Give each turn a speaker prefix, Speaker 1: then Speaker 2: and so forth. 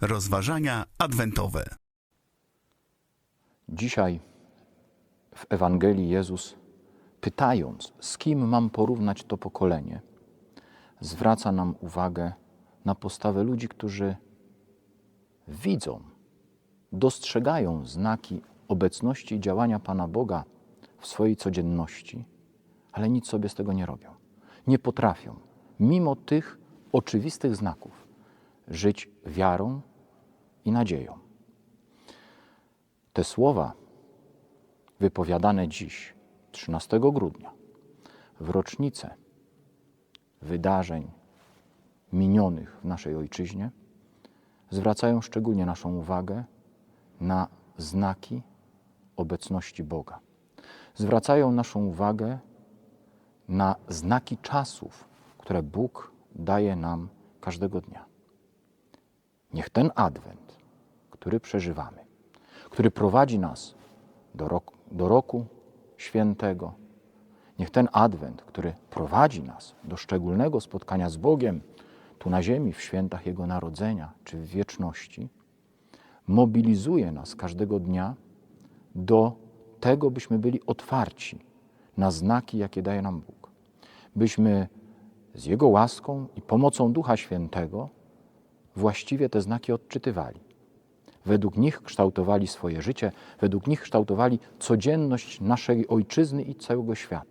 Speaker 1: Rozważania adwentowe.
Speaker 2: Dzisiaj w Ewangelii Jezus, pytając, z kim mam porównać to pokolenie, zwraca nam uwagę na postawę ludzi, którzy widzą, dostrzegają znaki obecności i działania Pana Boga w swojej codzienności, ale nic sobie z tego nie robią. Nie potrafią, mimo tych oczywistych znaków, żyć wiarą i nadzieją. Te słowa wypowiadane dziś, 13 grudnia, w rocznicę wydarzeń minionych w naszej ojczyźnie, zwracają szczególnie naszą uwagę na znaki obecności Boga. Zwracają naszą uwagę na znaki czasów, które Bóg daje nam każdego dnia. Niech ten adwent, który przeżywamy, który prowadzi nas do roku, do roku świętego, niech ten adwent, który prowadzi nas do szczególnego spotkania z Bogiem tu na ziemi, w świętach Jego Narodzenia czy w wieczności, mobilizuje nas każdego dnia do tego, byśmy byli otwarci na znaki, jakie daje nam Bóg. Byśmy z Jego łaską i pomocą Ducha Świętego właściwie te znaki odczytywali. Według nich kształtowali swoje życie, według nich kształtowali codzienność naszej ojczyzny i całego świata.